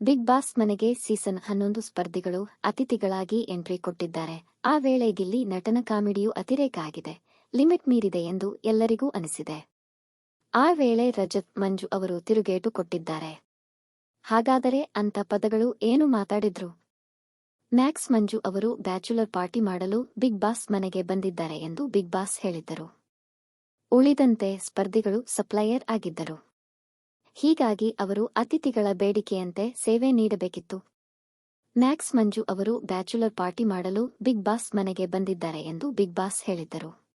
Big Boss ಮನೆಗೆ season ಹನ್ನೊಂದು ಸ್ಪರ್ಧಿಗಳು ಅತಿಥಿಗಳಾಗಿ ಎಂಟ್ರಿ ಕೊಟ್ಟಿದ್ದಾರೆ. ಆ ವೇಳೆಗಿಲ್ಲಿ ನಟನ ಕಾಮಿಡಿಯು ಅತಿರೇಕ ಆಗಿದೆ ಲಿಮಿಟ್ ಮೀರಿದೆ ಎಂದು ಎಲ್ಲರಿಗೂ ಅನಿಸಿದೆ. ಆ ವೇಳೆ ರಜತ್, ಮಂಜು ಅವರು ತಿರುಗೇಟು ಕೊಟ್ಟಿದ್ದಾರೆ. ಹಾಗಾದರೆ ಅಂತ ಪದಗಳು ಏನು ಮಾತಾಡಿದ್ರು? ಮ್ಯಾಕ್ಸ್, ಮಂಜು ಅವರು ಬ್ಯಾಚುಲರ್ ಪಾರ್ಟಿ ಮಾಡಲು ಬಿಗ್ ಬಾಸ್ ಮನೆಗೆ ಬಂದಿದ್ದಾರೆ ಎಂದು ಬಿಗ್ ಬಾಸ್ ಹೇಳಿದ್ದರು. ಉಳಿದಂತೆ ಸ್ಪರ್ಧಿಗಳು ಸಪ್ಲೈಯರ್ ಆಗಿದ್ದರು. ಹೀಗಾಗಿ ಅವರು ಅತಿಥಿಗಳ ಬೇಡಿಕೆಯಂತೆ ಸೇವೆ ನೀಡಬೇಕಿತ್ತು. ಮ್ಯಾಕ್ಸ್ ಮಂಜು ಅವರು ಬ್ಯಾಚುಲರ್ ಪಾರ್ಟಿ ಮಾಡಲು ಬಿಗ್ ಬಾಸ್ ಮನೆಗೆ ಬಂದಿದ್ದಾರೆ ಎಂದು ಬಿಗ್ ಬಾಸ್ ಹೇಳಿದ್ದರು.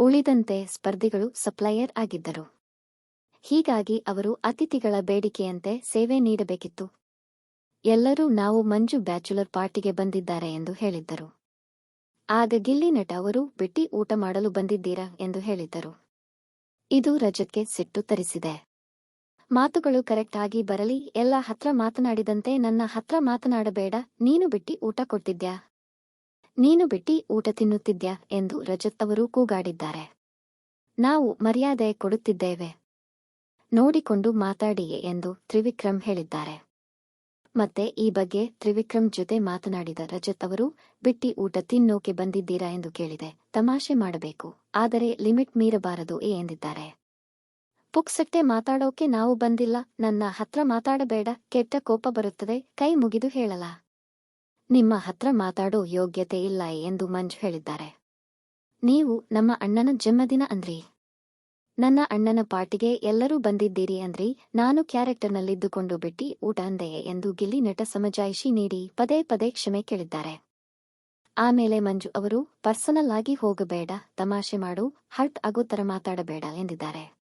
ಉಳಿದಂತೆ ಸ್ಪರ್ಧಿಗಳು ಸಪ್ಲೈಯರ್ ಆಗಿದ್ದರು. ಹೀಗಾಗಿ ಅವರು ಅತಿಥಿಗಳ ಬೇಡಿಕೆಯಂತೆ ಸೇವೆ ನೀಡಬೇಕಿತ್ತು. ಎಲ್ಲರೂ ನಾವು ಮಂಜು ಬ್ಯಾಚುಲರ್ ಪಾರ್ಟಿಗೆ ಬಂದಿದ್ದಾರೆ ಎಂದು ಹೇಳಿದ್ದರು. ಆಗ ಗಿಲ್ಲಿ ನಟ ಅವರು, ಬಿಟ್ಟಿ, ಊಟ ಮಾಡಲು ಬಂದಿದ್ದೀರಾ? ಎಂದು ಹೇಳಿದ್ದರು. ಇದು ರಜತ್ಗೆ ಸಿಟ್ಟು ತರಿಸಿದೆ. ಮಾತುಗಳು ಕರೆಕ್ಟ್ ಆಗಿ ಬರಲಿ, ಎಲ್ಲ ಹತ್ರ ಮಾತನಾಡಿದಂತೆ ನನ್ನ ಹತ್ರ ಮಾತನಾಡಬೇಡ, ನೀನು ಬಿಟ್ಟಿ ಊಟ ಕೊಡ್ತಿದ್ಯಾ? ನೀನು ಬಿಟ್ಟಿ ಊಟ ತಿನ್ನುತ್ತಿದ್ಯಾ? ಎಂದು ರಜತ್ ಅವರು ಕೂಗಾಡಿದ್ದಾರೆ. ನಾವು ಮರ್ಯಾದೆ ಕೊಡುತ್ತಿದ್ದೇವೆ. ನೋಡಿಕೊಂಡು ಮಾತಾಡಿಯೇ ಎಂದು ತ್ರಿವಿಕ್ರಮ್ ಹೇಳಿದ್ದಾರೆ. ಮತ್ತೆ ಈ ಬಗ್ಗೆ ತ್ರಿವಿಕ್ರಮ್ ಜೊತೆ ಮಾತನಾಡಿದ ರಜತ್ ಅವರು, ಬಿಟ್ಟಿ ಊಟ ತಿನ್ನೋಕೆ ಬಂದಿದ್ದೀರಾ ಎಂದು ಕೇಳಿದೆ. ತಮಾಷೆ ಮಾಡಬೇಕು, ಆದರೆ ಲಿಮಿಟ್ ಮೀರಬಾರದು ಎಂದಿದ್ದಾರೆ. ಪುಕ್ಸಟ್ಟೆ ಮಾತಾಡೋಕೆ ನಾವು ಬಂದಿಲ್ಲ. ನನ್ನ ಹತ್ರ ಮಾತಾಡಬೇಡ. ಕೆಟ್ಟ ಕೋಪ ಬರುತ್ತದೆ. ಕೈ ಮುಗಿದು ಹೇಳಲ? ನಿಮ್ಮ ಹತ್ರ ಮಾತಾಡೋ ಯೋಗ್ಯತೆ ಇಲ್ಲ ಎಂದು ಮಂಜು ಹೇಳಿದ್ದಾರೆ. ನೀವು ನಮ್ಮ ಅಣ್ಣನ ಜನ್ಮದಿನ ಅಂದ್ರಿ. ನನ್ನ ಅಣ್ಣನ ಪಾರ್ಟಿಗೆ ಎಲ್ಲರೂ ಬಂದಿದ್ದೀರಿ ಅಂದ್ರಿ. ನಾನು ಕ್ಯಾರೆಕ್ಟರ್ನಲ್ಲಿದ್ದುಕೊಂಡು ಬಿಟ್ಟಿ ಊಟ ಅಂದೆಯೇ ಎಂದು ಗಿಲ್ಲಿ ನಟ ಸಮಜಾಯಿಷಿ ನೀಡಿ ಪದೇ ಪದೇ ಕ್ಷಮೆ ಕೇಳಿದ್ದಾರೆ. ಆಮೇಲೆ ಮಂಜು ಅವರು ಪರ್ಸನಲ್ ಆಗಿ ಹೋಗಬೇಡ. ತಮಾಷೆ ಮಾಡು. ಹರ್ಟ್ ಆಗೋ ತರ ಮಾತಾಡಬೇಡ ಎಂದಿದ್ದಾರೆ.